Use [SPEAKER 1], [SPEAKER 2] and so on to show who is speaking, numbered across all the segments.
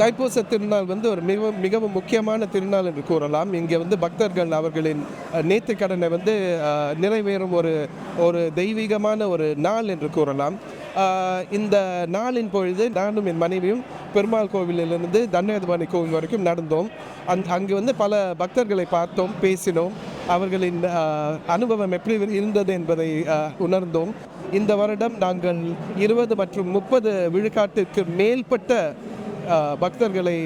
[SPEAKER 1] தைப்பூச திருநாள் வந்து ஒரு மிகவும் மிகவும் முக்கியமான திருநாள் என்று கூறலாம். இங்கே வந்து பக்தர்கள் அவர்களின் நேத்து கடனை வந்து நிறைவேறும் ஒரு ஒரு தெய்வீகமான ஒரு நாள் என்று கூறலாம். இந்த நாளின் பொழுது நானும் என் மனைவியும் பெருமாள் கோவிலிலிருந்து தன்யாதிபாணி கோவில் வரைக்கும் நடந்தோம். அந் அங்கு வந்து பல பக்தர்களை பார்த்தோம் பேசினோம். அவர்களின் அனுபவம் எப்படி இருந்தது என்பதை உணர்ந்தோம். இந்த வருடம் நாங்கள் இருபது மற்றும் முப்பது விழுக்காட்டிற்கு மேற்பட்ட பக்தர்களை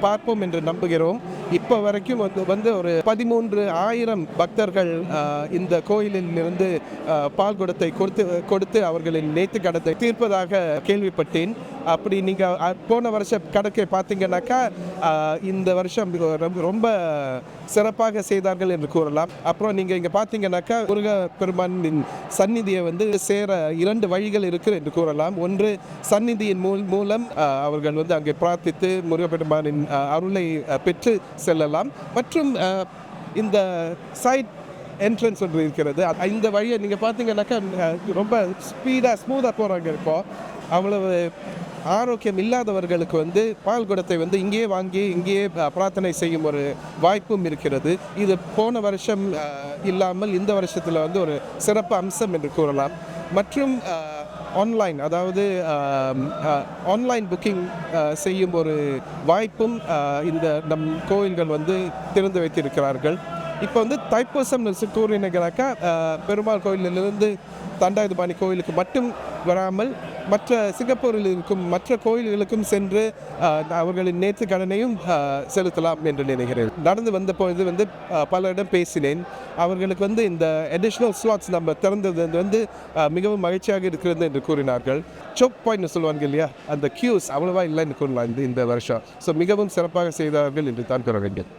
[SPEAKER 1] பார்ப்போம் என்று நம்புகிறோம். இப்போ வரைக்கும் வந்து வந்து ஒரு பதிமூன்று ஆயிரம் பக்தர்கள் இந்த கோயிலில் இருந்து அஹ், பால் குடத்தை கொடுத்து கொடுத்து அவர்களின் நேத்து கடத்தை தீர்ப்பதாக கேள்விப்பட்டேன். அப்படி நீங்கள் போன வருஷ கணக்கை பார்த்தீங்கன்னாக்கா இந்த வருஷம் ரொம்ப- ரொம்ப சிறப்பாக செய்தார்கள் என்று கூறலாம். அப்புறம் நீங்கள் இங்கே பார்த்தீங்கன்னாக்கா முருக பெருமானின் சந்நிதியை வந்து சேர இரண்டு வழிகள் இருக்குது என்று கூறலாம். ஒன்று சந்நிதியின் மூலம் அவர்கள் வந்து அங்கே பிரார்த்தித்து முருகப்பெருமானின் அருளை பெற்று செல்லலாம். மற்றும் இந்த சைட் என்ட்ரன்ஸ் ஒன்று இருக்கிறது. இந்த வழியை நீங்கள் பார்த்தீங்கன்னாக்கா ரொம்ப ஸ்பீடாக ஸ்மூத்தாக போகிறாங்க இருக்கோம் அவ்வளவு ஆரோக்கியம் இல்லாதவர்களுக்கு வந்து பால் குடத்தை வந்து இங்கேயே வாங்கி இங்கேயே பிரார்த்தனை செய்யும் ஒரு வாய்ப்பும் இருக்கிறது. இது போன வருஷம் இல்லாமல் இந்த வருஷத்தில் வந்து ஒரு சிறப்பு அம்சம் என்று கூறலாம். மற்றும் ஆன்லைன் அதாவது ஆன்லைன் புக்கிங் செய்யும் ஒரு வாய்ப்பும் இந்த நம் கோயில்கள் வந்து திறந்து வைத்திருக்கிறார்கள். இப்போ வந்து தைப்பூசம் கூறினாக்கா பெருமாள் கோயிலிலிருந்து தண்டாயுதபாணி கோயிலுக்கு மட்டும் வராமல் மற்ற சிங்கப்பூரில் இருக்கும் மற்ற கோயில்களுக்கும் சென்று அவர்களின் நேற்று கடனையும் செலுத்தலாம் என்று நினைக்கிறேன். நடந்து வந்த பொழுது வந்து பலரிடம் பேசினேன். அவர்களுக்கு வந்து இந்த அடிஷ்னல் ஸ்லாட்ஸ் நம்ம திறந்தது வந்து மிகவும் மகிழ்ச்சியாக இருக்கிறது என்று கூறினார்கள். சோக் பாயிண்ட் சொல்லுவாங்க இல்லையா? அந்த கியூஸ் அவ்வளோவா இல்லைன்னு கூறலாம் இந்த இந்த வருஷம். ஸோ மிகவும் சிறப்பாக செய்தார்கள் என்று தான் கூற வேண்டும்